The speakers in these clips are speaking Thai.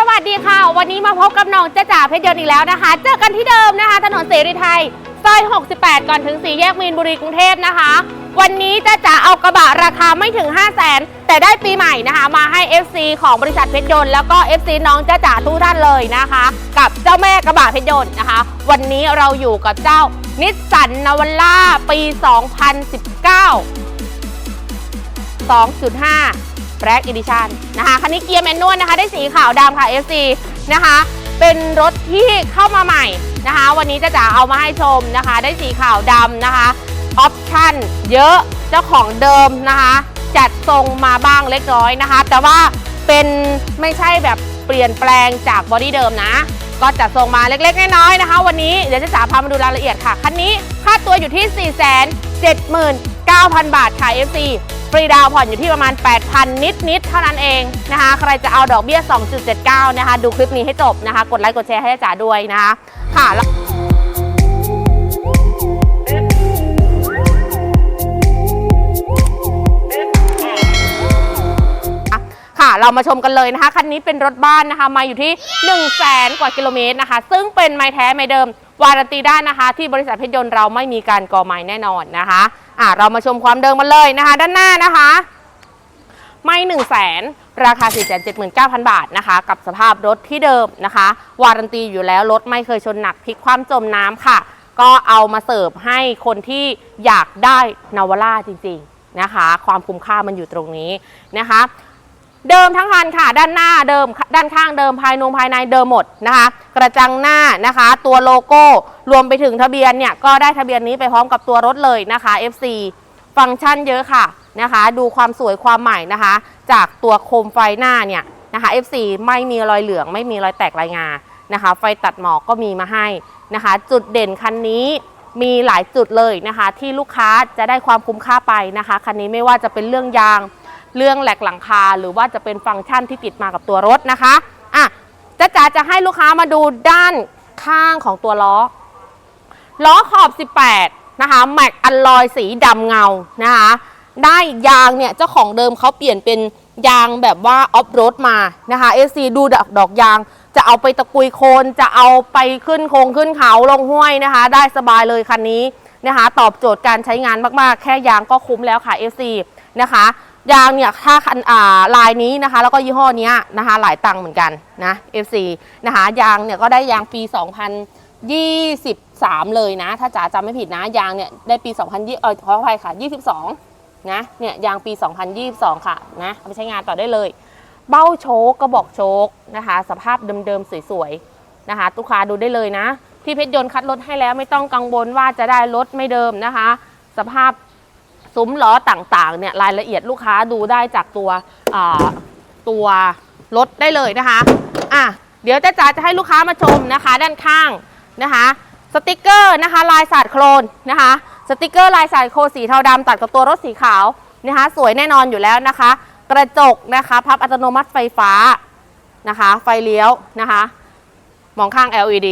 สวัสดีค่ะ วันนี้มาพบกับน้องจ้าจ๋าเพชรยนต์อีกแล้วนะคะ เจอกันที่เดิมนะคะ ถนนเสรีไทยซอย 68 ก่อนถึงสี่แยกมีนบุรีกรุงเทพนะคะ วันนี้จ้าจ๋าเอากระบะราคาไม่ถึง 5 0 0 0 0นแต่ได้ปีใหม่นะคะ มาให้ FC ของบริษัทเพชรยนต์แล้วก็ FC น้องจ้าจ๋าทุกท่านเลยนะคะ กับเจ้าแม่กระบะเพชรยนต์นะคะ วันนี้เราอยู่กับเจ้านิสสันนาวล่าปี 2019 2.5 Black Edition นะคะคันนี้เกียร์แมนนวลนะคะได้สีขาวดำค่ะ FC นะคะ เป็นรถที่เข้ามาใหม่นะคะ วันนี้จะจ๋าเอามาให้ชมนะคะ ได้สีขาวดำนะคะออปชั่นเยอะเจ้าของเดิมนะคะ จัดทรงมาบ้างเล็กน้อยนะคะ แต่ว่าเป็นไม่ใช่แบบเปลี่ยนแปลงจากบอดี้เดิมนะ ก็จัดทรงมาเล็กๆน้อยๆนะคะ วันนี้เดี๋ยวจะจ๋าพามาดูรายละเอียดค่ะคันนี้ค่าตัวอยู่ที่ 479,000 บาทค่ะ FC ฟรีดาวผ่อนอยู่ที่ประมาณ 8,000 นิดๆเท่านั้นเองนะคะ ใครจะเอาดอกเบี้ย 2.79 นะคะ ดูคลิปนี้ให้จบนะคะ กดไลค์กดแชร์ให้จ๋าด้วยนะคะค่ะแล้วค่ะเรามาชมกันเลยนะคะ คันนี้เป็นรถบ้านนะคะ มาอยู่ที่ 1 0 0 0 0แสนกว่ากิโลเมตรนะคะ ซึ่งเป็นไม้แท้ไม้เดิม วารันตีได้นะคะ ที่บริษัทเพชรยนต์เราไม่มีการก่อไม้แน่นอนนะคะอะเรามาชมความเดิมกันเลยนะคะ ด้านหน้านะคะ ไม่1 0 0 0 0แสนราคา 479,000 บาทนะคะ กับสภาพรถที่เดิมนะคะ วารันตีอยู่แล้วรถไม่เคยชนหนักพลิกความจมน้ำค่ะ ก็เอามาเสิร์ฟให้คนที่อยากได้นาวาร่าจริงๆนะคะ ความคุ้มค่ามันอยู่ตรงนี้นะคะ เดิมทั้งคันค่ะ ด้านหน้าเดิมด้านข้างเดิมภายนงภายในเดิมหมดนะคะ กระจังหน้านะคะ ตัวโลโก้รวมไปถึงทะเบียนเนี่ยก็ได้ทะเบียนนี้ไปพร้อมกับตัวรถเลยนะคะ FC ฟังก์ชันเยอะค่ะนะคะ ดูความสวยความใหม่นะคะ จากตัวโคมไฟหน้าเนี่ยนะคะ FC ไม่มีรอยเหลือง ไม่มีรอยแตกรายงานะคะ ไฟตัดหมอกก็มีมาให้นะคะ จุดเด่นคันนี้มีหลายจุดเลยนะคะ ที่ลูกค้าจะได้ความคุ้มค่าไปนะคะคันนี้ไม่ว่าจะเป็นเรื่องยาง เรื่องแหลกหลังคาหรือว่าจะเป็นฟังก์ชันที่ติดมากับตัวรถนะคะอะจะจ๋าจะให้ลูกค้ามาดูด้านข้างของตัวล้อ ล้อขอบ 18 นะคะแม็กอัลลอยสีดำเงานะคะได้ยางเนี่ยเจ้าของเดิมเขาเปลี่ยนเป็นยางแบบว่าออฟโรดมานะคะเอซีดูดอกดอกยาง จะเอาไปตะกุยโคนจะเอาไปขึ้นโคงขึ้นเขาลงห้วยนะคะ ได้สบายเลยคันนี้นะคะ ตอบโจทย์การใช้งานมากๆ แค่ยางก็คุ้มแล้วค่ะ FC นะคะ ยางเนี่ยถ้าคันอ่าลายนี้นะคะ แล้วก็ยี่ห้อนี้นะคะ หลายตังค์เหมือนกันนะ FC นะคะยางเนี่ยก็ได้ยางปี 2023 เลยนะ ถ้าจ๋าจำไม่ผิดนะยางเนี่ยได้ปี 2020เออขออภัยค่ะ 22 นะเนี่ยยางปี 2022 ค่ะนะเอาไปใช้งานต่อได้เลย เบ้าโชกกระบอกโชกนะคะ สภาพเดิมๆสวยๆนะคะลูกค้าดูได้เลยนะ ที่เพชรยนต์คัดรถให้แล้วไม่ต้องกังวลว่าจะได้รถไม่เดิมนะคะ สภาพ ซุ้มล้อต่างๆเนี่ยรายละเอียดลูกค้าดูได้จากตัวตัวรถได้เลยนะคะอะเดี๋ยวจะจ๋าจะให้ลูกค้ามาชมนะคะ ด้านข้างนะคะสติกเกอร์นะคะ ลายสาดโครนนะคะสติกเกอร์ลายสาดโครนสีเทาดำตัดกับตัวรถสีขาวนะคะสวยแน่นอนอยู่แล้วนะคะ กระจกนะคะพับอัตโนมัติไฟฟ้านะคะ ไฟเลี้ยวนะคะ มองข้าง LED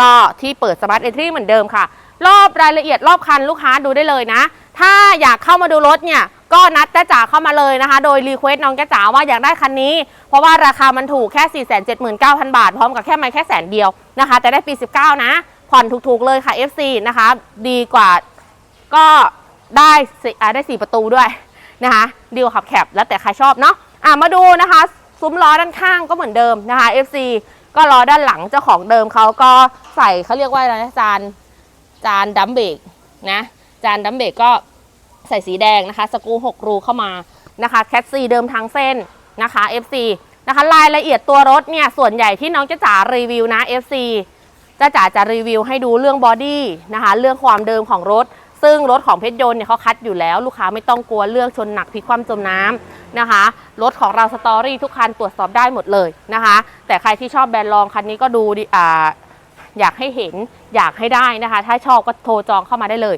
ก็ที่เปิด Smart Entry เหมือนเดิมค่ะ รอบรายละเอียดรอบคันลูกค้าดูได้เลยนะ ถ้าอยากเข้ามาดูรถเนี่ยก็นัดจ้าจ๋าเข้ามาเลยนะคะ โดยรีเควสน้องจ้าจ๋าว่าอยากได้คันนี้ เพราะว่าราคามันถูกแค่ 479,000 บาท พร้อมกับแค่ไม่แค่แสนเดียวนะคะ แต่ได้ปี 19 นะ ผ่อนถูกๆเลยค่ะ FC นะคะ ดีกว่าก็ได้ได้ 4 ประตูด้วยนะคะดีกว่าขับแคบแล้วแต่ใครชอบเนาะอะมาดูนะคะ ซุ้มล้อด้านข้างก็เหมือนเดิมนะคะ FC ก็ล้อด้านหลังเจ้าของเดิมเขาก็ใส่เขาเรียกว่าอะไรนะจาน จานดัมเบกนะจานดัมเบกก็ใส่สีแดงนะคะ สกู6รูเข้ามานะคะแคสซีเดิมทั้งเส้นนะคะ FC นะคะรายละเอียดตัวรถเนี่ยส่วนใหญ่ที่น้องจะจ๋ารีวิวนะ FC จ้าจ๋าจะรีวิวให้ดูเรื่องบอดี้นะคะเรื่องความเดิมของรถ ซึ่งรถของเพชรยนต์เนี่ยเขาคัดอยู่แล้ว ลูกค้าไม่ต้องกลัวเรื่องชนหนักพลิกคว่ำจมน้ำนะคะรถของเราสตอรี่ทุกคันตรวจสอบได้หมดเลยนะคะ แต่ใครที่ชอบแบรนด์รองคันนี้ก็ดูดิอ่า อยากให้เห็นอยากให้ได้นะคะ ถ้าชอบก็โทรจองเข้ามาได้เลย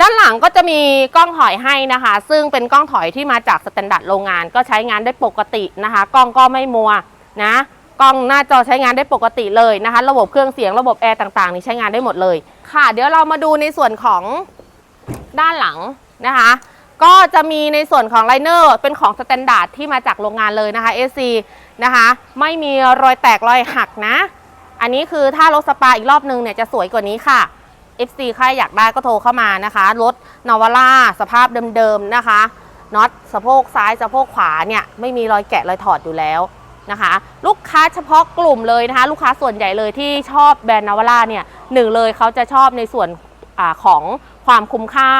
ด้านหลังก็จะมีกล้องถอยให้นะคะ ซึ่งเป็นกล้องถอยที่มาจากสแตนดาร์ดโรงงาน ก็ใช้งานได้ปกตินะคะ กล้องก็ไม่มัวนะกล้องหน้าจอใช้งานได้ปกติเลยนะคะ ระบบเครื่องเสียงระบบแอร์ต่างๆ นี่ใช้งานได้หมดเลย ค่ะ เดี๋ยวเรามาดูในส่วนของด้านหลังนะคะ ก็จะมีในส่วนของไลเนอร์เป็นของสแตนดาร์ดที่มาจากโรงงานเลยนะคะ SC นะคะ ไม่มีรอยแตกรอยหักนะ อันนี้คือถ้ารถสปาอีกรอบนึงเนี่ยจะสวยกว่านี้ค่ะ FC ใครอยากได้ก็โทรเข้ามานะคะ รถนวาร่าสภาพเดิมๆนะคะน็อตสะโพกซ้ายสะโพกขวาเนี่ยไม่มีรอยแกะรอยถอดอยู่แล้วนะคะ ลูกค้าเฉพาะกลุ่มเลยนะคะ ลูกค้าส่วนใหญ่เลยที่ชอบแบรนด์นวาร่าเนี่ยหนึ่งเลยเขาจะชอบในส่วนอของความคุ้มค่า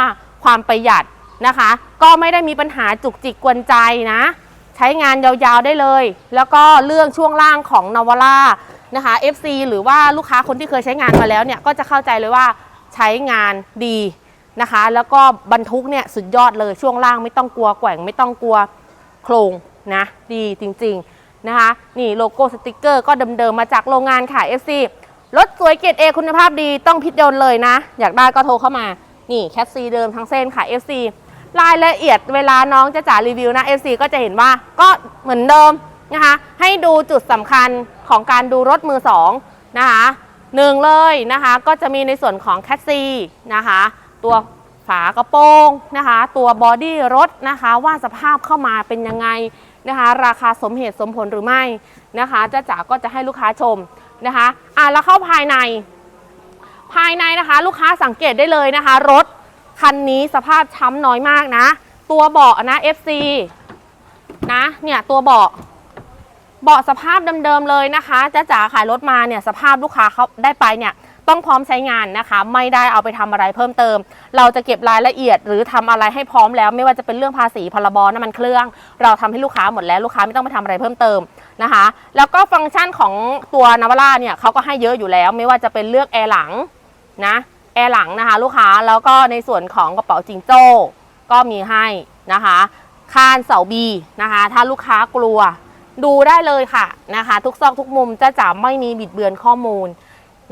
ความประหยัดนะคะ ก็ไม่ได้มีปัญหาจุกจิกกวนใจนะ ใช้งานยาวๆได้เลย แล้วก็เรื่องช่วงล่างของนวาร่า นะคะ FC หรือว่าลูกค้าคนที่เคยใช้งานมาแล้วเนี่ยก็จะเข้าใจเลยว่าใช้งานดีนะคะ แล้วก็บรรทุกเนี่ยสุดยอดเลยช่วงล่างไม่ต้องกลัวแกว่งไม่ต้องกลัวโครงนะดีจริงๆนะคะ นี่โลโก้สติกเกอร์ก็เดิมๆมาจากโรงงานค่ะ FC รถสวยเกรด A คุณภาพดีต้องพิจยนต์เลยนะ อยากได้ก็โทรเข้ามา นี่แคสซีเดิมทั้งเส้นค่ะ FC รายละเอียดเวลาน้องจะจ่ารีวิวนะ FC ก็จะเห็นว่าก็เหมือนเดิมนะคะ ให้ดูจุดสำคัญ ของการดูรถมือสองนะคะหนึ่งเลยนะคะก็จะมีในส่วนของแคสซีนะคะตัวฝากระโปรงนะคะตัวบอดี้รถนะคะว่าสภาพเข้ามาเป็นยังไงนะคะราคาสมเหตุสมผลหรือไม่นะคะจ้าจ๋าก็จะให้ลูกค้าชมนะคะอะแล้วเข้าภายใน ภายในนะคะลูกค้าสังเกตได้เลยนะคะ รถคันนี้สภาพช้ำน้อยมากนะ ตัวเบาะนะ FC นะเนี่ยตัวเบาะ เบาะสภาพเดิมๆเลยนะคะจ้าจ๋าขายรถมาเนี่ยสภาพลูกค้าเขาได้ไปเนี่ยต้องพร้อมใช้งานนะคะ ไม่ได้เอาไปทำอะไรเพิ่มเติม เราจะเก็บรายละเอียด หรือทำอะไรให้พร้อมแล้ว ไม่ว่าจะเป็นเรื่องภาษีพรบน้ำมันเครื่อง เราทำให้ลูกค้าหมดแล้วลูกค้าไม่ต้องไปทำอะไรเพิ่มเติมนะคะ แล้วก็ฟังก์ชันของตัวนาวาร่าเนี่ยเขาก็ให้เยอะอยู่แล้ว ไม่ว่าจะเป็นเลือกแอร์หลังนะแอร์หลังนะคะ ลูกค้าแล้วก็ในส่วนของกระเป๋าจิงโจ้ก็มีให้นะคะคานเสาบีนะคะ ถ้าลูกค้ากลัว ดูได้เลยค่ะนะคะ ทุกซอกทุกมุมจะจะไม่มีบิดเบือนข้อมูล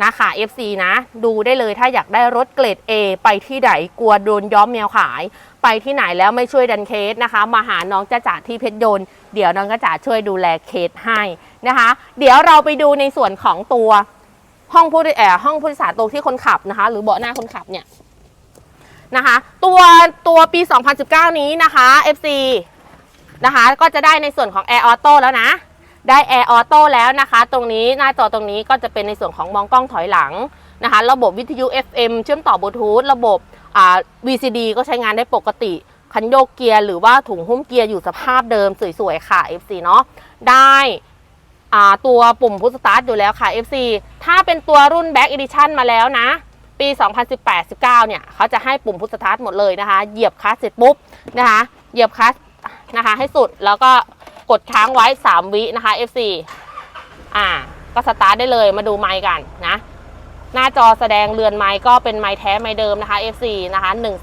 นะคะ FC นะ ดูได้เลยถ้าอยากได้รถเกรด A ไปที่ไหนกลัวโดนย้อมแมวขาย ไปที่ไหนแล้วไม่ช่วยดันเคสนะคะ มาหาน้องจ้าจ๋าที่เพชรยนต์เดี๋ยวน้องจ้าจ๋าช่วยดูแลเคสให้นะคะ เดี๋ยวเราไปดูในส่วนของตัวห้องผู้แอร์ห้องผู้โดยสารตรงที่คนขับนะคะ หรือเบาะหน้าคนขับเนี่ยนะคะ ตัวตัวปี 2019 นี้นะคะ FC นะคะ ก็จะได้ในส่วนของ Air Auto แล้วนะ ได้ Air Auto แล้วนะคะ ตรงนี้หน้าจอตรงนี้ก็จะเป็นในส่วนของมองกล้องถอยหลังนะคะ ระบบวิทยุ FM เชื่อมต่อบลูทูธระบบ VCD ก็ใช้งานได้ปกติคันโยกเกียร์หรือว่าถุงหุ้มเกียร์อยู่สภาพเดิมสวยๆค่ะ FC เนาะได้ตัวปุ่มพุทสตาร์ทอยู่แล้วค่ะ FC ถ้าเป็นตัวรุ่น Back Edition มาแล้วนะ ปี 2018-19 เนี่ย เขาจะให้ปุ่มพุทสตาร์ทหมดเลยนะคะ เหยียบคลัสเสร็จปุ๊บนะคะ เหยียบคลัส นะคะ ให้สุดแล้วก็กดค้างไว้ 3 วินะคะ FC อ่า ก็สตาร์ทได้เลยมาดูไมค์กันนะ หน้าจอแสดงเรือนไม้ก็เป็นไม้แท้ไม้เดิมนะคะ FC นะคะ1 1 2 6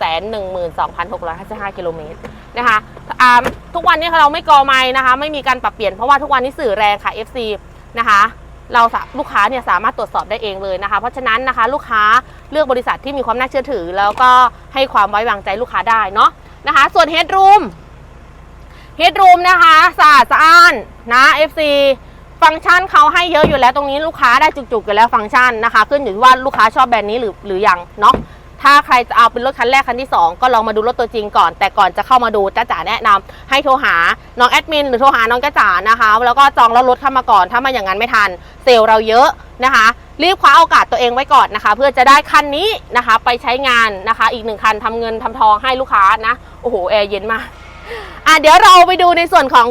5 5กิโลเมตรนะคะอ่าทุกวันนี้เราไม่กอไม้นะคะ ไม่มีการปรับเปลี่ยนเพราะว่าทุกวันนี้สื่อแรงค่ะ FC นะคะเราลูกค้าเนี่ยสามารถตรวจสอบได้เองเลยนะคะ เพราะฉะนั้นนะคะ ลูกค้าเลือกบริษัทที่มีความน่าเชื่อถือ แล้วก็ให้ความไว้วางใจลูกค้าได้เนาะนะคะ ส่วน Headroom Headroom นะคะสะอาดสะอ้านนะ FC ฟังก์ชันเขาให้เยอะอยู่แล้วตรงนี้ลูกค้าได้จุกๆอยู่แล้วฟังก์ชันนะคะ ขึ้นอยู่ว่าลูกค้าชอบแบรนด์นี้หรือหรือยังเนาะถ้าใครจะเอาเป็นรถคันแรกคันที่ 2 ก็ลองมาดูรถตัวจริงก่อน แต่ก่อนจะเข้ามาดูจ้าจ๋าแนะนำให้โทรหาน้องแอดมินหรือโทรหาน้องจ้าจ๋านะคะ แล้วก็จองรถรถเข้ามาก่อน ถ้าม่อย่างนั้นไม่ทัน เซลเราเยอะนะคะ รีบคว้าโอกาสตัวเองไว้ก่อนนะคะ เพื่อจะได้คันนี้นะคะ ไปใช้งานนะคะ อีกหนึ่งคันทำเงินทำทองให้ลูกค้านะโอ้โหแอร์เย็นมาก อะเดี๋ยวเราไปดูในส่วนของ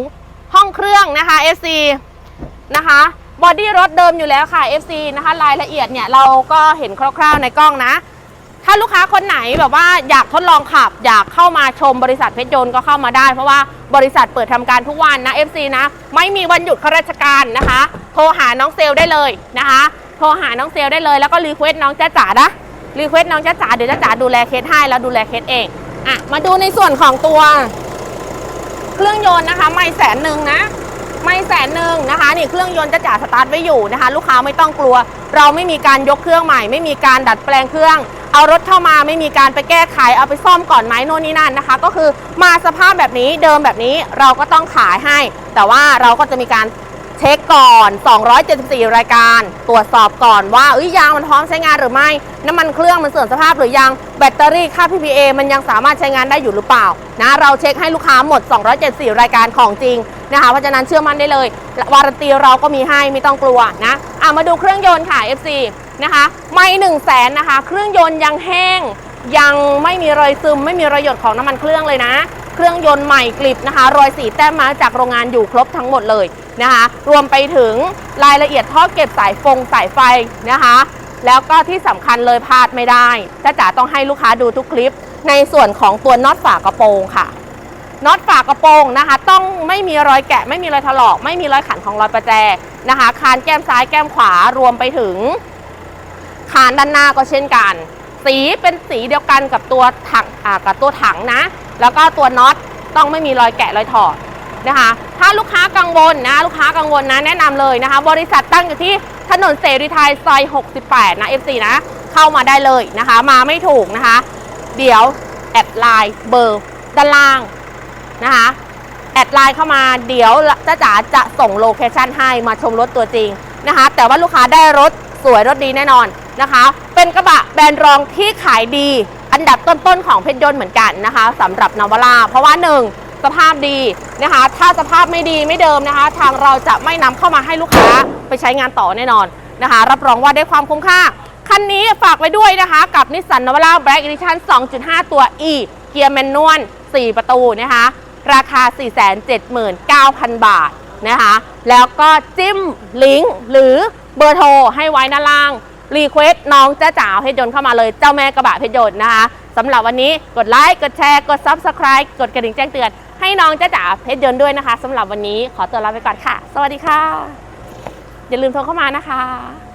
ห้องเครื่องนะคะ SC นะคะบอดี้รถเดิมอยู่แล้วค่ะ FC นะคะรายละเอียดเนี่ยเราก็เห็นคร่าวๆในกล้องนะ ถ้าลูกค้าคนไหนแบบว่าอยากทดลองขับ อยากเข้ามาชมบริษัทเพชรยนต์ก็เข้ามาได้ เพราะว่าบริษัทเปิดทำการทุกวันนะ FC นะ ไม่มีวันหยุดข้าราชการนะคะ โทรหาน้องเซลได้เลยนะคะ โทรหาน้องเซลลได้เลยแล้วก็รีเควสน้องจ้าจ๋านะรีเควสน้องจ้าจ๋าเดี๋ยวจ้าจ๋าดูแลเคสให้แล้วดูแลเคสเองอะมาดูในส่วนของตัว เครื่องยนต์นะคะไม่แสนหนึ่งนะ ไม่แสนหนึ่งนะคะนี่เครื่องยนต์จะจ่าสตาร์ทไว้อยู่นะคะ ลูกค้าไม่ต้องกลัว เราไม่มีการยกเครื่องใหม่ ไม่มีการดัดแปลงเครื่อง เอารถเข้ามาไม่มีการไปแก้ไขเอาไปซ่อมก่อนไหมโน่นนี่นั่นนะคะ ก็คือมาสภาพแบบนี้เดิมแบบนี้เราก็ต้องขายให้ แต่ว่าเราก็จะมีการ เช็คก่อน 274 รายการ ตรวจสอบก่อนว่าเอ้ยยางมันพร้อมใช้งานหรือไม่ น้ำมันเครื่องมันเสื่อมสภาพหรือยัง แบตเตอรี่ค่า PPA มันยังสามารถใช้งานได้อยู่หรือเปล่า นะ เราเช็คให้ลูกค้าหมด 274 รายการของจริงนะคะ เพราะฉะนั้นเชื่อมั่นได้เลย วารันตีเราก็มีให้ไม่ต้องกลัวนะ อะมาดูเครื่องยนต์ค่ะ FC นะคะ ไม่1 0 0 0 0แสนนะคะ เครื่องยนต์ยังแห้ง ยังไม่มีรอยซึม ไม่มีรอยหยดของน้ำมันเครื่องเลยนะ เครื่องยนต์ใหม่กลิบนะคะ รอยสีแต้มมาจากโรงงานอยู่ครบทั้งหมดเลย นะคะ รวมไปถึงรายละเอียดท่อเก็บสายฟงสายไฟนะคะ แล้วก็ที่สำคัญเลยพลาดไม่ได้จ้าจ๋าต้องให้ลูกค้าดูทุกคลิป ในส่วนของตัวน็อตฝากระโปรงค่ะน็อตฝากระโปรงนะคะ ต้องไม่มีรอยแกะ ไม่มีรอยถลอก ไม่มีรอยขันของรอยประแจนะคะ คานแก้มซ้ายแก้มขวารวมไปถึง คานด้านหน้าก็เช่นกัน สีเป็นสีเดียวกันกับตัวถังกับตัวถังนะ แล้วก็ตัวน็อตต้องไม่มีรอยแกะรอยถอด นะคะ ถ้าลูกค้ากังวลนะลูกค้ากังวลนะแนะนำเลยนะคะ บริษัทตั้งอยู่ที่ถนนเสรีไทยซอย 68 นะ FC นะ เข้ามาได้เลยนะคะ มาไม่ถูกนะคะ เดี๋ยวแอดไลน์เบอร์ด้านล่างนะคะแอดไลน์เข้ามาเดี๋ยวจ้าจ๋าจะส่งโลเคชันให้มาชมรถตัวจริงนะคะ แต่ว่าลูกค้าได้รถสวยรถดีแน่นอนนะคะ เป็นกระบะแบรนด์รองที่ขายดี อันดับต้นๆของเพชรยนต์เหมือนกันนะคะสำหรับนาวาร่าเพราะว่าหนึ่ง สภาพดีนะคะ ถ้าสภาพไม่ดีไม่เดิมนะคะ ทางเราจะไม่นำเข้ามาให้ลูกค้าไปใช้งานต่อแน่นอนนะคะ รับรองว่าได้ความคุ้มค่า คันนี้ฝากไว้ด้วยนะคะ กับนิสสันนวาร่าแบล็กอีดิชั่น2.5 ตัว E เกียร์แมนนวล4 ประตูนะคะ ราคา 479,000 บาทนะคะ แล้วก็จิ้มลิงก์หรือเบอร์โทรให้ไว้ด้านล่างรีเควสน้องจ้าจ๋าเพชรยนต์เข้ามาเลยเจ้าแม่กระบะเพชรยนต์นะคะสำหรับวันนี้กดไลค์ กดแชร์ กด Subscribe กดกระดิ่งแจ้งเตือน ให้น้องจ้าจ๋าเพชรยนต์ด้วยนะคะสำหรับวันนี้ขอตัวลาไปก่อนค่ะ สวัสดีค่ะ อย่าลืมโทรเข้ามานะคะ